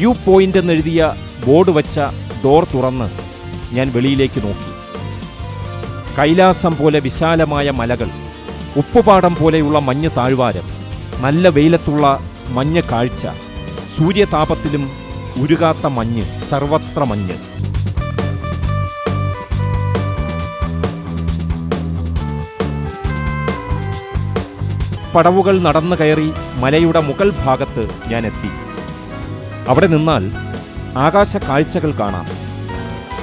View point എന്നെഴുതിയ board വച്ച door തുറന്ന് ഞാൻ വെളിയിലേക്ക് നോക്കി. കൈലാസം പോലെ വിശാലമായ മലകൾ ഉപ്പുപാടം പോലെയുള്ള മഞ്ഞ് താഴ്വാരം നല്ല വെയിലത്തുള്ള മഞ്ഞ് കാഴ്ച സൂര്യതാപത്തിലും ഉരുകാത്ത മഞ്ഞ് സർവത്ര മഞ്ഞ്. പടവുകൾ നടന്നു കയറി മലയുടെ മുകൾ ഭാഗത്ത് ഞാൻ എത്തി. അവിടെ നിന്നാൽ ആകാശ കാഴ്ചകൾ കാണാം.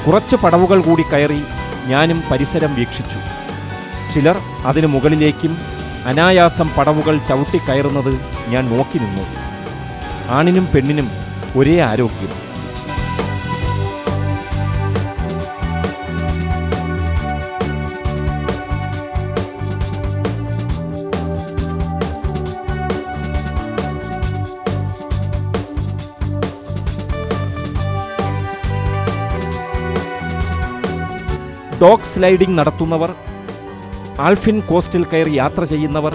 കുറച്ച് പടവുകൾ കൂടി കയറി ഞാനും പരിസരം വീക്ഷിച്ചു. ചിലർ അതിനു മുകളിലേക്കും അനായാസം പടവുകൾ ചവിട്ടിക്കയറുന്നത് ഞാൻ നോക്കി നിന്നു. ആണിനും പെണ്ണിനും ഒരേ ആരോഗ്യം. ഡോഗ് സ്ലൈഡിംഗ് നടത്തുന്നവർ ആൽഫിൻ കോസ്റ്റിൽ കയറി യാത്ര ചെയ്യുന്നവർ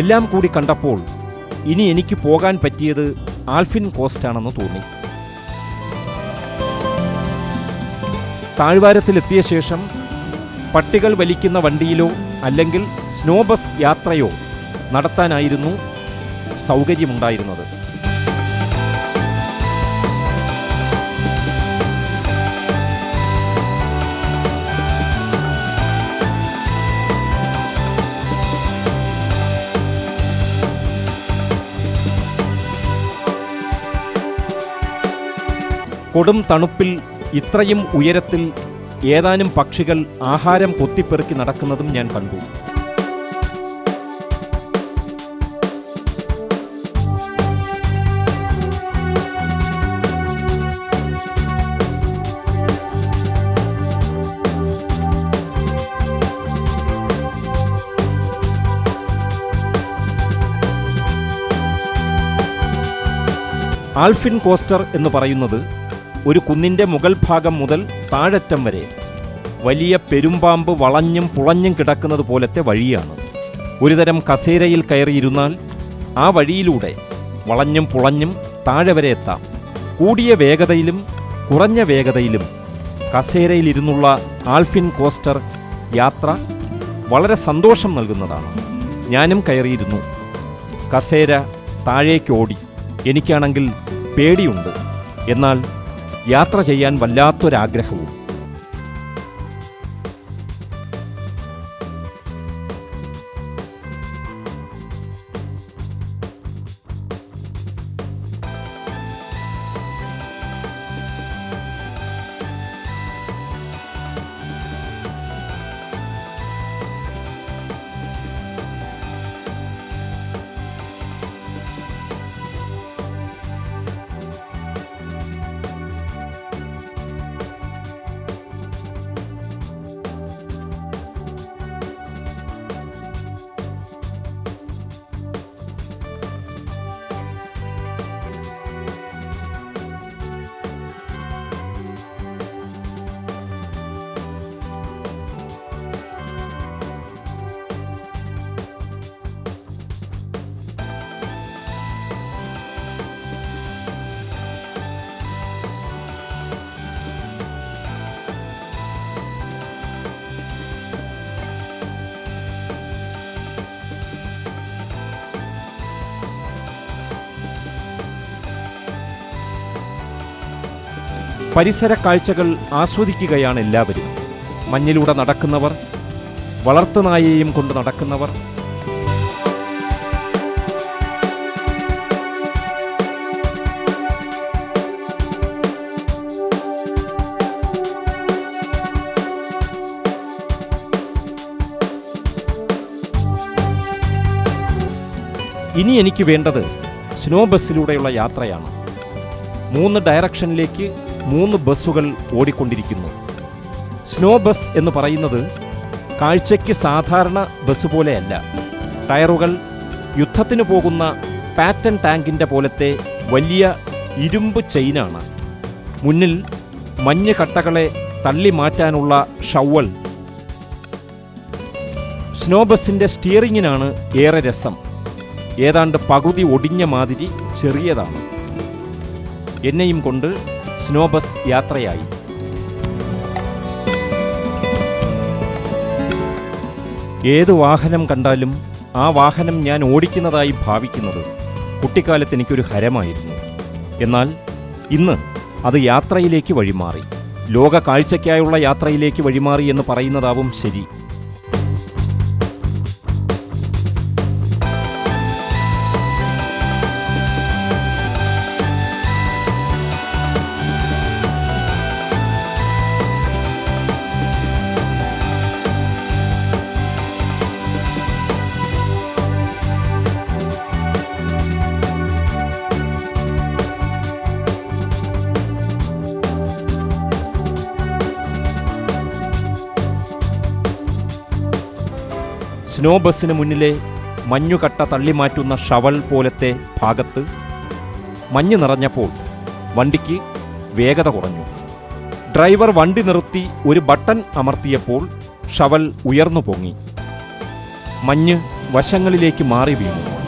എല്ലാം കൂടി കണ്ടപ്പോൾ ഇനി എനിക്ക് പോകാൻ പറ്റിയത് ആൽഫിൻ കോസ്റ്റാണെന്ന് തോന്നി. താഴ്വാരത്തിലെത്തിയ ശേഷം പട്ടികൾ വലിക്കുന്ന വണ്ടിയിലോ അല്ലെങ്കിൽ സ്നോ ബസ് യാത്രയോ നടത്താനായിരുന്നു സൗകര്യമുണ്ടായിരുന്നത്. കൊടും തണുപ്പിൽ ഇത്രയും ഉയരത്തിൽ ഏതാനും പക്ഷികൾ ആഹാരം കൊത്തിപ്പെറുക്കി നടക്കുന്നതും ഞാൻ കണ്ടു. ആൽഫിൻ കോസ്റ്റർ എന്ന് പറയുന്നത് ഒരു കുന്നിന്റെ മുകൾ ഭാഗം മുതൽ താഴറ്റം വരെ. വലിയ പെരുമ്പാമ്പ് വളഞ്ഞും പുളഞ്ഞും കിടക്കുന്നത് പോലത്തെ വഴിയാണ്. ഒരുതരം കസേരയിൽ കയറിയിരുന്നാൽ ആ വഴിയിലൂടെ വളഞ്ഞും പുളഞ്ഞും താഴെ വരെ എത്താം. കൂടിയ വേഗതയിലും കുറഞ്ഞ വേഗതയിലും കസേരയിലിരുന്നുള്ള ആൽഫിൻ കോസ്റ്റർ യാത്ര വളരെ സന്തോഷം നൽകുന്നതാണ്. ഞാനും കയറിയിരുന്നു. കസേര താഴേക്കോടി എനിക്കാണെങ്കിൽ പേടിയുണ്ട്. എന്നാൽ യാത്ര ചെയ്യാൻ വല്ലാത്തൊരാഗ്രഹവും. പരിസര കാഴ്ചകൾ ആസ്വദിക്കുകയാണ് എല്ലാവരും. മഞ്ഞിലൂടെ നടക്കുന്നവർ വളർത്തുനായയെയും കൊണ്ട് നടക്കുന്നവർ. ഇനി എനിക്ക് വേണ്ടത് സ്നോ ബസ്സിലൂടെയുള്ള യാത്രയാണ്. മൂന്ന് ഡയറക്ഷനിലേക്ക് മൂന്ന് ബസ്സുകൾ ഓടിക്കൊണ്ടിരിക്കുന്നു. സ്നോ ബസ് എന്ന് പറയുന്നത് കാഴ്ചയ്ക്ക് സാധാരണ ബസ് പോലെയല്ല. ടയറുകൾ യുദ്ധത്തിന് പോകുന്ന പാറ്റൻ ടാങ്കിന്റെ പോലത്തെ വലിയ ഇരുമ്പ് ചെയിനാണ്. മുന്നിൽ മഞ്ഞ് കട്ടകളെ തള്ളി മാറ്റാനുള്ള ഷവൽ സ്നോ ബസ്സിന്റെ സ്റ്റിയറിങ്ങിനാണ് ഏറെ രസം. ഏതാണ്ട് പകുതി ഒടിഞ്ഞ മാതിരി ചെറിയതാണ്. എന്നെയും കൊണ്ട് സ്നോ ബസ് യാത്രയായി. ഏത് വാഹനം കണ്ടാലും ആ വാഹനം ഞാൻ ഓടിക്കുന്നതായി ഭാവിക്കുന്നത് കുട്ടിക്കാലത്ത് എനിക്കൊരു ഹരമായിരുന്നു. എന്നാൽ ഇന്ന് അത് യാത്രയിലേക്ക് വഴിമാറി. ലോക കാഴ്ചയ്ക്കായുള്ള യാത്രയിലേക്ക് വഴിമാറി എന്ന് പറയുന്നതാവും ശരി. സ്നോ ബസ്സിന് മുന്നിലെ മഞ്ഞുകട്ട തള്ളിമാറ്റുന്ന ഷവൽ പോലത്തെ ഭാഗത്ത് മഞ്ഞ് നിറഞ്ഞപ്പോൾ വണ്ടിക്ക് വേഗത കുറഞ്ഞു. ഡ്രൈവർ വണ്ടി നിർത്തി ഒരു ബട്ടൺ അമർത്തിയപ്പോൾ ഷവൽ ഉയർന്നു പൊങ്ങി. മഞ്ഞ് വശങ്ങളിലേക്ക് മാറി വീണു.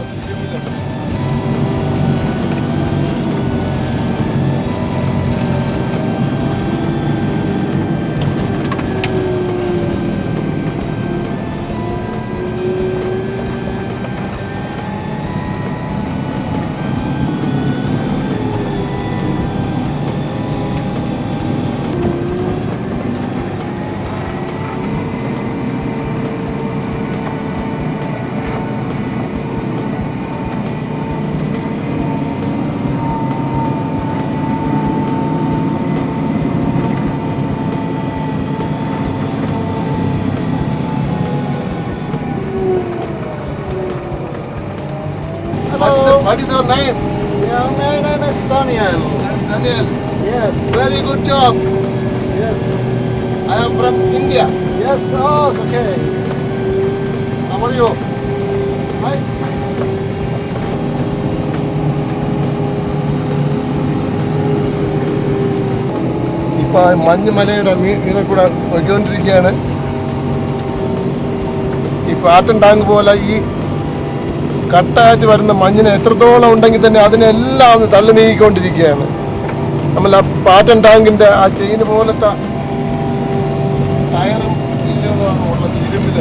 Your, name? Yeah, my name is Daniel. Daniel. Yes. Very good job. Yes. I am from India. Yes. Oh, it's okay. How are you? Hi. ഇപ്പൊ മഞ്ഞുമലയുടെ മീനെ കൂടെ പോയിക്കൊണ്ടിരിക്കുകയാണ് ഈ ടാങ്ക് പോലെ ഈ കട്ടായിട്ട് വരുന്ന മഞ്ഞിന് എത്രത്തോളം ഉണ്ടെങ്കിൽ തന്നെ അതിനെല്ലാം ഒന്ന് തള്ളി നീക്കിക്കൊണ്ടിരിക്കുകയാണ് നമ്മൾ ആ പാറ്റൻ ടാങ്കിന്റെ ആ ചെയിന് പോലത്തെ ടയറും ഇല്ലുമാണ് ഉള്ളത് ഇരുമ്പിൽ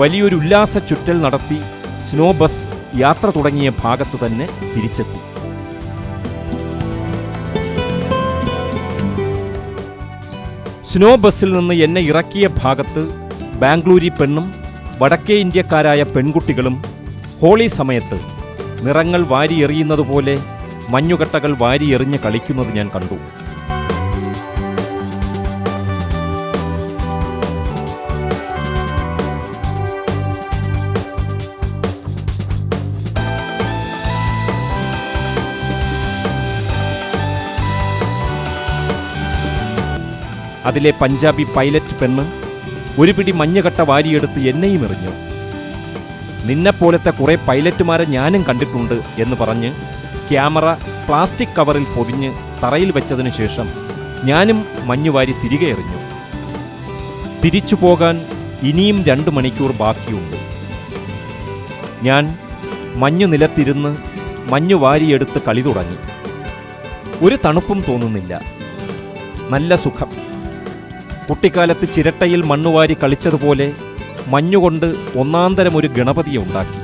വലിയൊരു ഉല്ലാസ ചുറ്റൽ നടത്തി സ്നോ ബസ് യാത്ര തുടങ്ങിയ ഭാഗത്ത് തന്നെ തിരിച്ചെത്തി. സ്നോ ബസ്സിൽ നിന്ന് എന്നെ ഇറക്കിയ ഭാഗത്ത് ബാംഗ്ലൂരി പെണ്ണും വടക്കേ ഇന്ത്യക്കാരായ പെൺകുട്ടികളും ഹോളി സമയത്ത് നിറങ്ങൾ വാരിയെറിയുന്നതുപോലെ മഞ്ഞുകട്ടകൾ വാരിയെറിഞ്ഞ് കളിക്കുന്നത് ഞാൻ കണ്ടു. അതിലെ പഞ്ചാബി പൈലറ്റ് പെണ്ണ് ഒരു പിടി മഞ്ഞുകട്ട വാരിയെടുത്ത് എന്നെയും എറിഞ്ഞു. നിന്നെപ്പോലത്തെ കുറേ പൈലറ്റുമാരെ ഞാനും കണ്ടിട്ടുണ്ട് എന്ന് പറഞ്ഞ് ക്യാമറ പ്ലാസ്റ്റിക് കവറിൽ പൊതിഞ്ഞ് തറയിൽ വെച്ചതിനു ശേഷം ഞാനും മഞ്ഞുവാരി തിരികെ എറിഞ്ഞു. തിരിച്ചു പോകാൻ ഇനിയും രണ്ട് മണിക്കൂർ ബാക്കിയുണ്ട്. ഞാൻ മഞ്ഞു നിലത്തിരുന്ന് മഞ്ഞു വാരിയെടുത്ത് കളി തുടങ്ങി. ഒരു തണുപ്പും തോന്നുന്നില്ല. നല്ല സുഖം. കുട്ടിക്കാലത്ത് ചിരട്ടയിൽ മണ്ണുവാരി കളിച്ചതുപോലെ മഞ്ഞുകൊണ്ട് ഒന്നാന്തരം ഒരു ഗണപതിയെ ഉണ്ടാക്കി.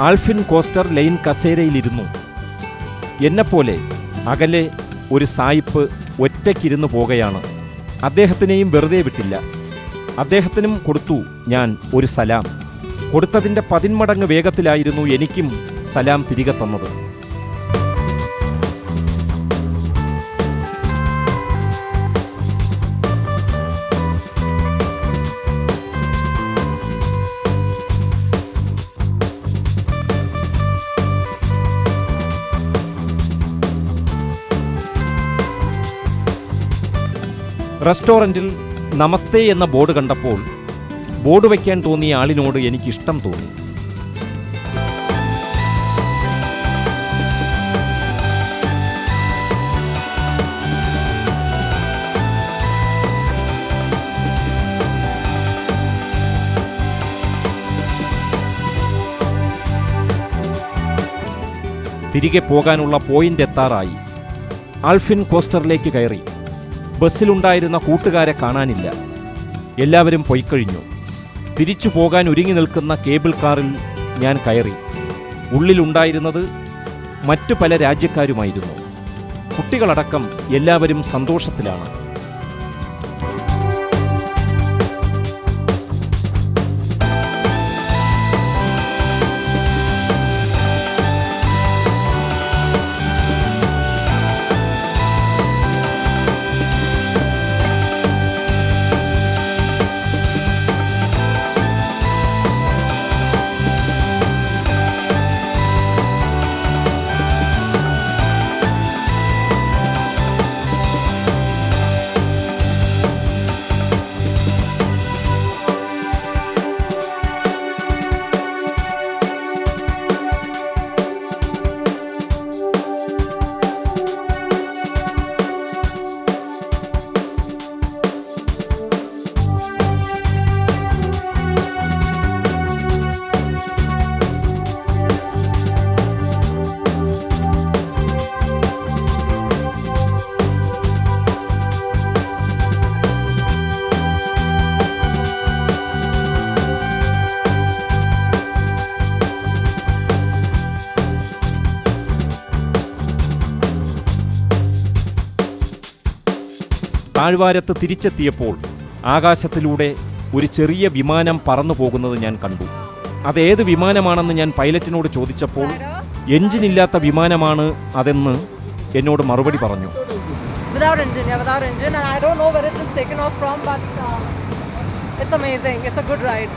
ആൽഫിൻ കോസ്റ്റർ ലൈൻ കസേരയിലിരുന്നു. എന്നെപ്പോലെ അകലെ ഒരു സായിപ്പ് ഒറ്റയ്ക്കിരുന്നു പോകുകയാണ് അദ്ദേഹത്തിനെയും വെറുതെ വിട്ടില്ല. അദ്ദേഹത്തിനും കൊടുത്തു ഞാൻ ഒരു സലാം. കൊടുത്തതിന്റെ പതിന്മടങ്ങ് വേഗത്തിലായിരുന്നു എനിക്കും സലാം തിരികെ തന്നത്. റെസ്റ്റോറന്റിൽ നമസ്തേ എന്ന ബോർഡ് കണ്ടപ്പോൾ ബോർഡ് വയ്ക്കാൻ തോന്നിയ ആളിനോട് എനിക്കിഷ്ടം തോന്നി. തിരികെ പോകാനുള്ള പോയിന്റ് എത്താറായി. ആൽഫിൻ കോസ്റ്ററിലേക്ക് കയറി. ബസ്സിലുണ്ടായിരുന്ന കൂട്ടുകാരെ കാണാനില്ല. എല്ലാവരും പൊയ്ക്കഴിഞ്ഞു. തിരിച്ചു പോകാൻ ഒരുങ്ങി നിൽക്കുന്ന കേബിൾ കാറിൽ ഞാൻ കയറി. ഉള്ളിലുണ്ടായിരുന്നത് മറ്റു പല രാജ്യക്കാരുമായിരുന്നു. കുട്ടികളടക്കം എല്ലാവരും സന്തോഷത്തിലാണ്. താഴ്വാരത്ത് തിരിച്ചെത്തിയപ്പോൾ ആകാശത്തിലൂടെ ഒരു ചെറിയ വിമാനം പറന്നു പോകുന്നത് ഞാൻ കണ്ടു അത് അതേത് വിമാനമാണെന്ന് ഞാൻ പൈലറ്റിനോട് ചോദിച്ചപ്പോൾ എഞ്ചിനില്ലാത്ത വിമാനമാണ് അതെന്ന് എന്നോട് മറുപടി പറഞ്ഞു Without engine, yeah, without engine. And I don't know where it was taken off from, but uh, it's amazing. It's a good ride.